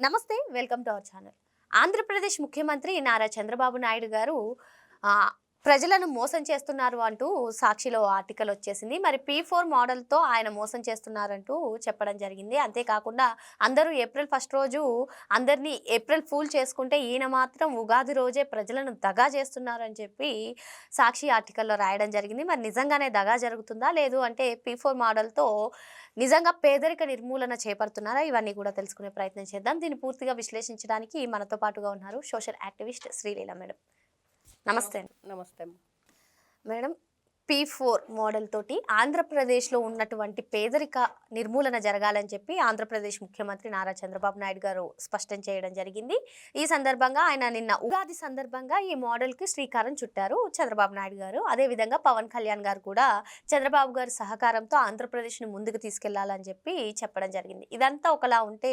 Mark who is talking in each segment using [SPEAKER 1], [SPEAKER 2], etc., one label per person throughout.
[SPEAKER 1] నమస్తే welcome to our channel. Andhra Pradesh ముఖ్యమంత్రి నారా చంద్రబాబు నాయుడు గారు ప్రజలను మోసం చేస్తున్నారు అంటూ సాక్షిలో ఆర్టికల్ వచ్చేసింది. మరి పీ ఫోర్ మోడల్తో ఆయన మోసం చేస్తున్నారంటూ చెప్పడం జరిగింది. అంతేకాకుండా అందరూ ఏప్రిల్ ఫస్ట్ రోజు అందరినీ ఏప్రిల్ ఫూల్ చేసుకుంటే ఈయన మాత్రం ఉగాది రోజే ప్రజలను దగా చేస్తున్నారని చెప్పి సాక్షి ఆర్టికల్లో రాయడం జరిగింది. మరి నిజంగానే దగా జరుగుతుందా? లేదు అంటే పీ ఫోర్ మోడల్తో నిజంగా పేదరిక నిర్మూలన చేపడుతున్నారా? ఇవన్నీ కూడా తెలుసుకునే ప్రయత్నం చేద్దాం. దీన్ని పూర్తిగా విశ్లేషించడానికి మనతో పాటుగా ఉన్నారు సోషల్ యాక్టివిస్ట్ శ్రీలీల మేడం. నమస్తే.
[SPEAKER 2] నమస్తే.
[SPEAKER 1] మేడం పీ ఫోర్ మోడల్ తోటి ఆంధ్రప్రదేశ్లో ఉన్నటువంటి పేదరిక నిర్మూలన జరగాలని చెప్పి ఆంధ్రప్రదేశ్ ముఖ్యమంత్రి నారా చంద్రబాబు నాయుడు గారు స్పష్టం చేయడం జరిగింది. ఈ సందర్భంగా ఆయన నిన్న ఉగాది సందర్భంగా ఈ మోడల్కి శ్రీకారం చుట్టారు చంద్రబాబు నాయుడు గారు. అదేవిధంగా పవన్ కళ్యాణ్ గారు కూడా చంద్రబాబు గారి సహకారంతో ఆంధ్రప్రదేశ్ని ముందుకు తీసుకెళ్ళాలని చెప్పి చెప్పడం జరిగింది. ఇదంతా ఒకలా ఉంటే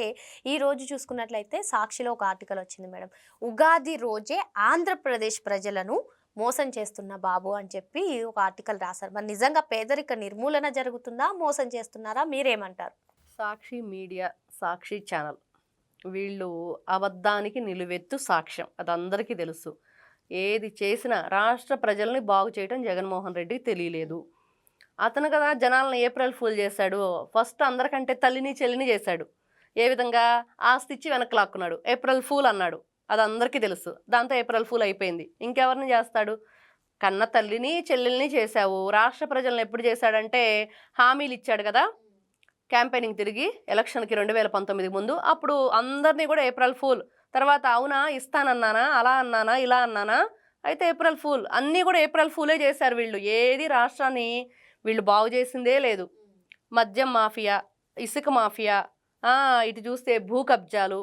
[SPEAKER 1] ఈ రోజు చూసుకున్నట్లయితే సాక్షిలో ఒక ఆర్టికల్ వచ్చింది మేడం. ఉగాది రోజే ఆంధ్రప్రదేశ్ ప్రజలను మోసం చేస్తున్న బాబు అని చెప్పి ఒక ఆర్టికల్ రాశారు. మరి నిజంగా పేదరిక నిర్మూలన జరుగుతుందా? మోసం చేస్తున్నారా? మీరేమంటారు?
[SPEAKER 2] Sakshi media Sakshi channel. వీళ్ళు అబద్ధానికి నిలువెత్తు సాక్ష్యం. అది అందరికీ తెలుసు. ఏది చేసినా రాష్ట్ర ప్రజల్ని బాగు చేయడం జగన్మోహన్ రెడ్డికి తెలియలేదు. అతను కదా జనాలను ఏప్రిల్ ఫూల్ చేశాడు. ఫస్ట్ అందరికంటే తల్లిని చెల్లిని చేశాడు. ఏ విధంగా? ఆస్తి ఇచ్చి వెనక్కి లాక్కున్నాడు. ఏప్రిల్ ఫూల్ అన్నాడు. అది అందరికీ తెలుసు. దాంతో ఏప్రిల్ ఫూల్ అయిపోయింది. ఇంకెవరిని చేస్తాడు? కన్న తల్లిని చెల్లెల్ని చేశావు. రాష్ట్ర ప్రజలను ఎప్పుడు చేశాడంటే హామీలు ఇచ్చాడు కదా? క్యాంపెయినింగ్ తిరిగి ఎలక్షన్కి రెండు వేల పంతొమ్మిది ముందు. అప్పుడు అందరినీ కూడా ఏప్రిల్ ఫూల్ తర్వాత అవునా ఇస్తానన్నానా అలా అన్నానా ఇలా అన్నానా? అయితే ఏప్రిల్ ఫూల్ అన్నీ కూడా ఏప్రిల్ ఫూలే చేశారు వీళ్ళు. ఏది రాష్ట్రాన్ని వీళ్ళు బాగు చేసిందే లేదు. మద్యం మాఫియా ఇసుక మాఫియా ఇటు చూస్తే భూ కబ్జాలు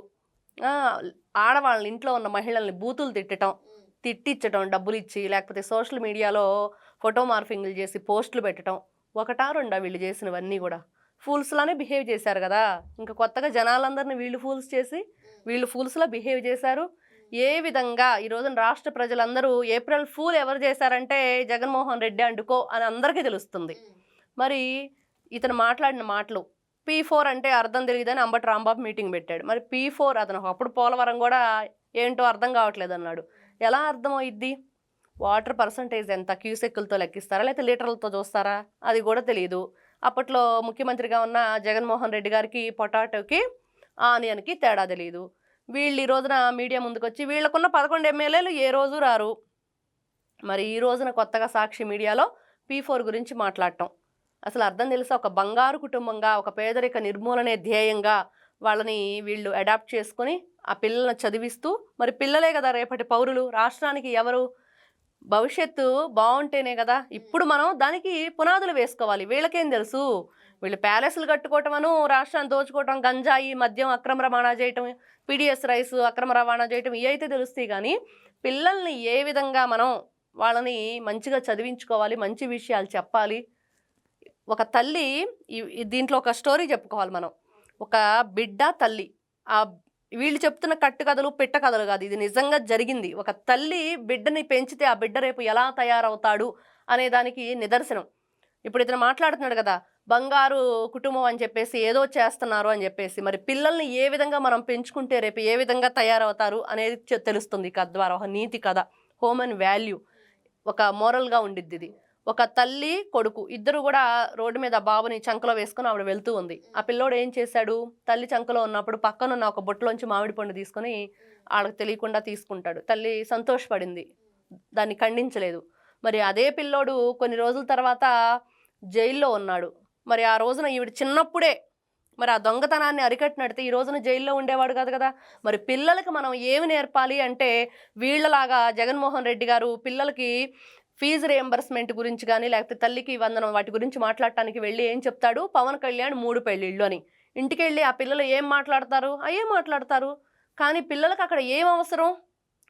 [SPEAKER 2] ఆడవాళ్ళని ఇంట్లో ఉన్న మహిళల్ని బూతులు తిట్టడం తిట్టించడం డబ్బులు ఇచ్చి లేకపోతే సోషల్ మీడియాలో ఫోటో మార్ఫింగ్లు చేసి పోస్టులు పెట్టడం ఒకటా రెండా వీళ్ళు చేసినవన్నీ కూడా. ఫూల్స్లానే బిహేవ్ చేశారు కదా. ఇంకా కొత్తగా జనాలందరినీ వీళ్ళు ఫూల్స్ చేసి వీళ్ళు ఫూల్స్లా బిహేవ్ చేశారు. ఏ విధంగా ఈరోజు రాష్ట్ర ప్రజలందరూ ఏప్రిల్ ఫూల్ ఎవరు చేశారంటే జగన్మోహన్ రెడ్డి అండుకో అని అందరికీ తెలుస్తుంది. మరి ఇతను మాట్లాడిన మాటలు పీ ఫోర్ అంటే అర్థం తెలియదని అంబటి రాంబాబు మీటింగ్ పెట్టాడు. మరి పీ ఫోర్ అతను అప్పుడు పోలవరం కూడా ఏంటో అర్థం కావట్లేదు అన్నాడు ఎలా అర్థమవుద్ది వాటర్ పర్సంటేజ్ ఎంత? క్యూసెక్కులతో లెక్కిస్తారా? లేకపోతే లీటర్లతో చూస్తారా? అది కూడా తెలియదు అప్పట్లో ముఖ్యమంత్రిగా ఉన్న జగన్మోహన్ రెడ్డి గారికి పొటాటోకి ఆనియన్కి తేడా తెలియదు వీళ్ళు ఈ రోజున మీడియా ముందుకొచ్చి వీళ్ళకున్న పదకొండు ఎమ్మెల్యేలు ఏ రోజు రారు? మరి ఈ రోజున కొత్తగా సాక్షి మీడియాలో పీ ఫోర్ గురించి మాట్లాడటం. అసలు అర్థం తెలుసా? ఒక బంగారు కుటుంబంగా ఒక పేదరిక నిర్మూలనే ధ్యేయంగా వాళ్ళని వీళ్ళు అడాప్ట్ చేసుకొని ఆ పిల్లలను చదివిస్తూ మరి పిల్లలే కదా రేపటి పౌరులు? రాష్ట్రానికి ఎవరు? భవిష్యత్తు బాగుంటేనే కదా. ఇప్పుడు మనం దానికి పునాదులు వేసుకోవాలి. వీళ్ళకేం తెలుసు? వీళ్ళు ప్యాలెస్లు కట్టుకోవటమను రాష్ట్రాన్ని దోచుకోవటం గంజాయి మద్యం అక్రమ రవాణా చేయటం పీడిఎస్ రైస్ అక్రమ రవాణా చేయటం ఇవి అయితే తెలుస్తాయి కానీ పిల్లల్ని ఏ విధంగా మనం వాళ్ళని మంచిగా చదివించుకోవాలి మంచి విషయాలు చెప్పాలి ఒక తల్లి ఈ- దీంట్లో ఒక స్టోరీ చెప్పుకోవాలి మనం. ఒక బిడ్డ తల్లి. ఆ వీళ్ళు చెప్తున్న కట్టు కథలు పిట్ట కథలు కాదు. ఇది నిజంగా జరిగింది. ఒక తల్లి బిడ్డని పెంచితే ఆ బిడ్డ రేపు ఎలా తయారవుతాడు అనే దానికి నిదర్శనం. ఇప్పుడు ఇతను మాట్లాడుతున్నాడు కదా బంగారు కుటుంబం అని చెప్పేసి ఏదో చేస్తున్నారు అని చెప్పేసి. మరి పిల్లల్ని ఏ విధంగా మనం పెంచుకుంటే రేపు ఏ విధంగా తయారవుతారు అనేది తెలుస్తుంది. కథ ద్వారా ఒక నీతి కథ హ్యూమన్ వాల్యూ ఒక మోరల్గా ఉండిద్ది ఇది. ఒక తల్లి కొడుకు ఇద్దరు కూడా రోడ్డు మీద బాబుని చంకలో వేసుకుని ఆవిడ వెళ్తూ ఉంది. ఆ పిల్లోడు ఏం చేశాడు? తల్లి చంకలో ఉన్నప్పుడు పక్కనున్న ఒక బొట్టులోంచి మామిడి పండు తీసుకొని వాళ్ళకి తెలియకుండా తీసుకుంటాడు. తల్లి సంతోషపడింది. దాన్ని ఖండించలేదు. మరి అదే పిల్లోడు కొన్ని రోజుల తర్వాత జైల్లో ఉన్నాడు. మరి ఆ రోజున ఈవిడ చిన్నప్పుడే మరి ఆ దొంగతనాన్ని అరికట్టినడితే ఈ రోజున జైల్లో ఉండేవాడు కాదు కదా. మరి పిల్లలకి మనం ఏమి నేర్పాలి అంటే వీళ్ళలాగా జగన్మోహన్ రెడ్డి గారు పిల్లలకి ఫీజు రియంబర్స్మెంట్ గురించి కానీ లేకపోతే తల్లికి వందనం వాటి గురించి మాట్లాడటానికి వెళ్ళి ఏం చెప్తాడు? పవన్ కళ్యాణ్ మూడు పెళ్ళిళ్ళు అని ఇంటికి వెళ్ళి ఆ పిల్లలు ఏం మాట్లాడతారు? అయ్యే మాట్లాడతారు? కానీ పిల్లలకు అక్కడ ఏం అవసరం?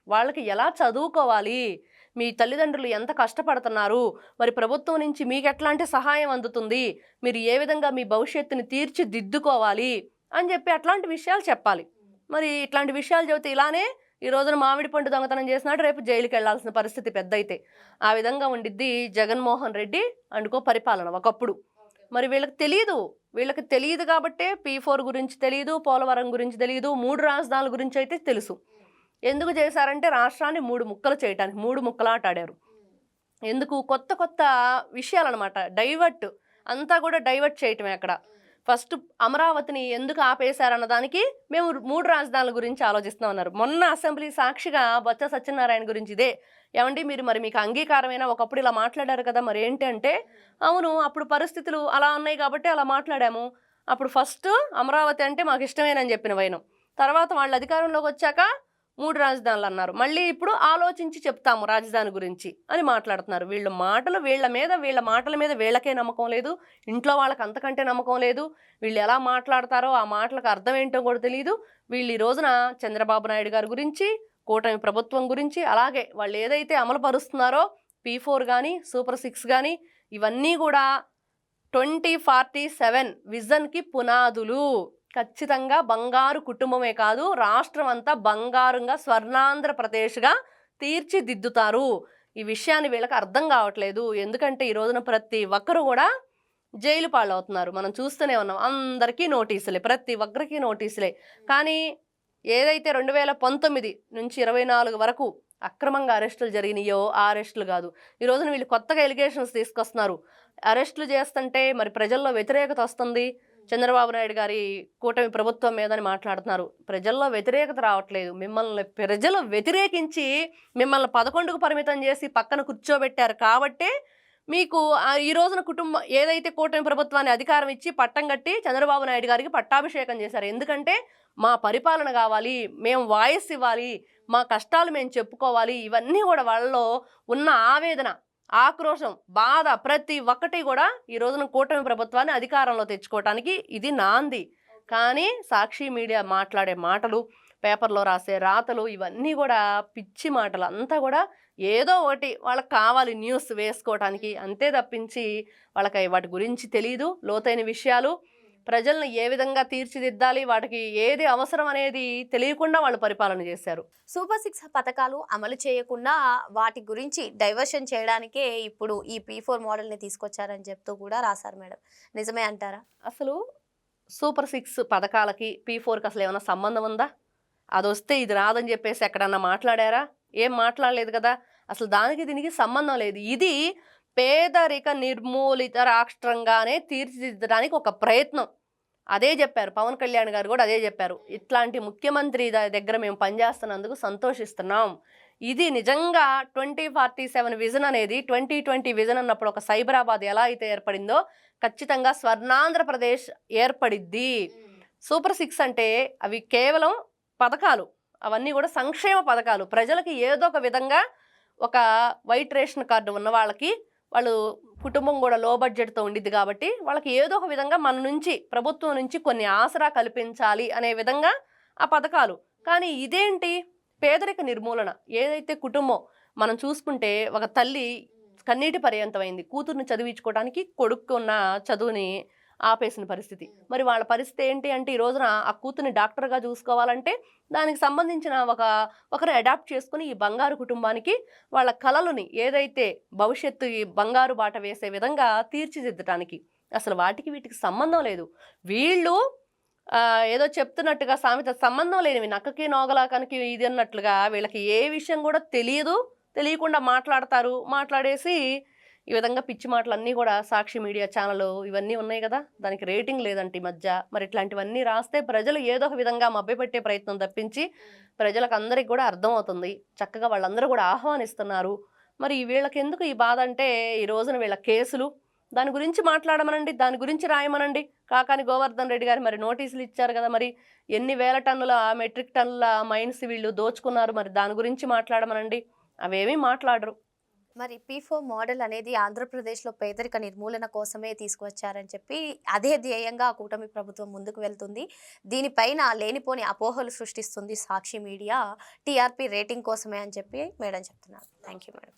[SPEAKER 2] వాళ్ళకి ఎలా చదువుకోవాలి? మీ తల్లిదండ్రులు ఎంత కష్టపడుతున్నారు? మరి ప్రభుత్వం నుంచి మీకు ఎట్లాంటి సహాయం అందుతుంది? మీరు ఏ విధంగా మీ భవిష్యత్తుని తీర్చిదిద్దుకోవాలి? అని చెప్పి అట్లాంటి విషయాలు చెప్పాలి. మరి ఇట్లాంటి విషయాలు చెబితే ఇలానే ఈ రోజున మామిడి పండు దొంగతనం చేసినాడు రేపు జైలుకి వెళ్ళాల్సిన పరిస్థితి పెద్ద అయితే ఆ విధంగా ఉండిద్ది జగన్మోహన్ రెడ్డి అండుకో పరిపాలన ఒకప్పుడు. మరి వీళ్ళకి తెలియదు వీళ్ళకి తెలియదు కాబట్టే పీ ఫోర్ గురించి తెలియదు పోలవరం గురించి తెలియదు మూడు రాజధానుల గురించి అయితే తెలుసు. ఎందుకు చేశారంటే రాష్ట్రాన్ని మూడు ముక్కలు చేయటానికి మూడు ముక్కలాట ఆడారు ఎందుకు? కొత్త కొత్త విషయాలన్నమాట. డైవర్ట్ అంతా కూడా డైవర్ట్ చేయటమే అక్కడ. ఫస్ట్ అమరావతిని ఎందుకు ఆపేశారన్న దానికి మేము మూడు రాజధానుల గురించి ఆలోచిస్తామన్నారు మొన్న అసెంబ్లీ సాక్షిగా బొత్స సత్యనారాయణ గురించి ఇదే. ఏమండి మీరు మరి మీకు అంగీకారమైన ఒకప్పుడు ఇలా మాట్లాడారు కదా మరి ఏంటి అంటే అవును అప్పుడు పరిస్థితులు అలా ఉన్నాయి కాబట్టి అలా మాట్లాడాము. అప్పుడు ఫస్ట్ అమరావతి అంటే మాకు ఇష్టమేనని చెప్పిన వైనం. తర్వాత వాళ్ళు అధికారంలోకి వచ్చాక మూడు రాజధానులు అన్నారు. మళ్ళీ ఇప్పుడు ఆలోచించి చెప్తాము రాజధాని గురించి అని మాట్లాడుతున్నారు. వీళ్ళ మాటలు వీళ్ళ మీద వీళ్ళ మాటల మీద వీళ్ళకే నమ్మకం లేదు. ఇంట్లో వాళ్ళకి అంతకంటే నమ్మకం లేదు. వీళ్ళు ఎలా మాట్లాడతారో ఆ మాటలకు అర్థం ఏంటో కూడా తెలియదు వీళ్ళు ఈ రోజున చంద్రబాబు నాయుడు గారి గురించి కూటమి ప్రభుత్వం గురించి అలాగే వాళ్ళు ఏదైతే అమలు పరుస్తున్నారో పీ ఫోర్ కానీ సూపర్ సిక్స్ కానీ ఇవన్నీ కూడా ట్వంటీ ఫార్టీ సెవెన్ విజన్కి పునాదులు. ఖచ్చితంగా బంగారు కుటుంబమే కాదు రాష్ట్రం అంతా బంగారుగా స్వర్ణాంధ్రప్రదేశ్గా తీర్చిదిద్దుతారు. ఈ విషయాన్ని వీళ్ళకి అర్థం కావట్లేదు. ఎందుకంటే ఈ రోజున ప్రతి ఒక్కరు కూడా జైలు పాలవుతున్నారు. మనం చూస్తూనే ఉన్నాం. అందరికీ నోటీసులే ప్రతి ఒక్కరికి నోటీసులే. కానీ ఏదైతే రెండు వేల పంతొమ్మిది నుంచి ఇరవై నాలుగు వరకు అక్రమంగా అరెస్టులు జరిగినాయో ఆ అరెస్టులు కాదు. ఈ రోజున వీళ్ళు కొత్తగా ఎలిగేషన్స్ తీసుకొస్తున్నారు. అరెస్టులు చేస్తుంటే మరి ప్రజల్లో వ్యతిరేకత వస్తుంది. చంద్రబాబు నాయుడు గారి కూటమి ప్రభుత్వం మీదని మాట్లాడుతున్నారు. ప్రజల్లో వ్యతిరేకత రావట్లేదు. మిమ్మల్ని ప్రజలు వ్యతిరేకించి మిమ్మల్ని పదకొండుకు పరిమితం చేసి పక్కన కూర్చోబెట్టారు కాబట్టే మీకు ఆ ఈ రోజున కుటుంబం ఏదైతే కూటమి ప్రభుత్వాన్ని అధికారం ఇచ్చి పట్టం కట్టి చంద్రబాబు నాయుడు గారికి పట్టాభిషేకం చేశారు. ఎందుకంటే మా పరిపాలన కావాలి మేము వాయిస్ ఇవ్వాలి మా కష్టాలు మేము చెప్పుకోవాలి ఇవన్నీ కూడా వాళ్ళలో ఉన్న ఆవేదన. ఆక్రోశం బాధ ప్రతి ఒక్కటి కూడా ఈ రోజున కూటమి ప్రభుత్వాన్ని అధికారంలో తెచ్చుకోవటానికి ఇది నాంది. కానీ సాక్షి మీడియా మాట్లాడే మాటలు పేపర్లో రాసే రాతలు ఇవన్నీ కూడా పిచ్చి మాటలు. అంతా కూడా ఏదో ఒకటి వాళ్ళకి కావాలి న్యూస్ వేసుకోవటానికి. అంతే తప్పించి వాళ్ళకి వాటి గురించి తెలియదు లోతైన విషయాలు ప్రజలను ఏ విధంగా తీర్చిదిద్దాలి వాటికి ఏది అవసరం అనేది తెలియకుండా వాళ్ళు పరిపాలన చేశారు.
[SPEAKER 1] సూపర్ సిక్స్ పథకాలు అమలు చేయకుండా వాటి గురించి డైవర్షన్ చేయడానికే ఇప్పుడు ఈ పీ ఫోర్ మోడల్ని తీసుకొచ్చారని చెప్తూ కూడా రాశారు మేడం. నిజమే అంటారా?
[SPEAKER 2] అసలు సూపర్ సిక్స్ పథకాలకి పీ ఫోర్కి అసలు ఏమైనా సంబంధం ఉందా? అది వస్తే ఇది రాదని చెప్పేసి ఎక్కడన్నా మాట్లాడారా? ఏం మాట్లాడలేదు కదా? అసలు దానికి దీనికి సంబంధం లేదు. ఇది పేదరిక నిర్మూలిత రాష్ట్రంగానే తీర్చిదిద్దడానికి ఒక ప్రయత్నం. అదే చెప్పారు. పవన్ కళ్యాణ్ గారు కూడా అదే చెప్పారు. ఇట్లాంటి ముఖ్యమంత్రి దగ్గర మేము పనిచేస్తున్నందుకు సంతోషిస్తున్నాం. ఇది నిజంగా ట్వంటీ ఫార్టీ సెవెన్ విజన్ అనేది ట్వంటీ ట్వంటీ విజన్ అన్నప్పుడు ఒక సైబరాబాద్ ఎలా అయితే ఏర్పడిందో ఖచ్చితంగా స్వర్ణాంధ్రప్రదేశ్ ఏర్పడిద్ది. సూపర్ సిక్స్ అంటే అవి కేవలం పథకాలు. అవన్నీ కూడా సంక్షేమ పథకాలు. ప్రజలకి ఏదో ఒక విధంగా ఒక వైట్ రేషన్ కార్డు ఉన్న వాళ్ళకి వాళ్ళు కుటుంబం కూడా లో బడ్జెట్తో ఉండిద్ది కాబట్టి వాళ్ళకి ఏదో ఒక విధంగా మన నుంచి ప్రభుత్వం నుంచి కొన్ని ఆసరా కల్పించాలి అనే విధంగా ఆ పథకాలు. కానీ ఇదేంటి? పేదరిక నిర్మూలన. ఏదైతే కుటుంబం మనం చూసుకుంటే ఒక తల్లి కన్నీటి పర్యంతమైంది. కూతుర్ని చదివించుకోవడానికి కొడుకున్న చదువుని ఆపేసిన పరిస్థితి. మరి వాళ్ళ పరిస్థితి ఏంటి అంటే ఈ రోజున ఆ కూతుని డాక్టర్గా చూసుకోవాలంటే దానికి సంబంధించిన ఒక ఒకరు అడాప్ట్ చేసుకుని ఈ బంగారు కుటుంబానికి వాళ్ళ కలలని ఏదైతే భవిష్యత్తు ఈ బంగారు బాట వేసే విధంగా తీర్చిదిద్దటానికి అసలు వాటికి వీటికి సంబంధం లేదు. వీళ్ళు ఏదో చెప్తున్నట్టుగా సామెత సంబంధం లేనివి నక్కకి నోగలాకానికి ఇది అన్నట్లుగా వీళ్ళకి ఏ విషయం కూడా తెలియదు. తెలియకుండా మాట్లాడతారు. మాట్లాడేసి ఈ విధంగా పిచ్చి మాటలు అన్నీ కూడా సాక్షి మీడియా ఛానల్ ఇవన్నీ ఉన్నాయి కదా దానికి రేటింగ్ లేదంటే ఈ మధ్య. మరి ఇట్లాంటివన్నీ రాస్తే ప్రజలు ఏదో ఒక విధంగా మభ్యపెట్టే ప్రయత్నం తప్పించి ప్రజలకు అందరికి కూడా అర్థమవుతుంది. చక్కగా వాళ్ళందరూ కూడా ఆహ్వానిస్తున్నారు. మరి వీళ్ళకి ఎందుకు ఈ బాధ అంటే ఈ రోజున వీళ్ళ కేసులు? దాని గురించి మాట్లాడమనండి దాని గురించి రాయమనండి. కాకాని గోవర్ధన్ రెడ్డి గారు మరి నోటీసులు ఇచ్చారు కదా మరి ఎన్ని వేల టన్నుల మెట్రిక్ టన్నుల మైన్స్ వీళ్ళు దోచుకున్నారు మరి దాని గురించి మాట్లాడమనండి. అవేమీ మాట్లాడరు.
[SPEAKER 1] మరి పీ ఫోర్ మోడల్ అనేది ఆంధ్రప్రదేశ్లో పేదరిక నిర్మూలన కోసమే తీసుకువచ్చారని చెప్పి అదే ధ్యేయంగా ఆ కూటమి ప్రభుత్వం ముందుకు వెళ్తుంది. దీనిపైన లేనిపోని అపోహలు సృష్టిస్తుంది సాక్షి మీడియా. టీఆర్పీ రేటింగ్ కోసమే అని చెప్పి మేడం చెప్తున్నారు. Thank you madam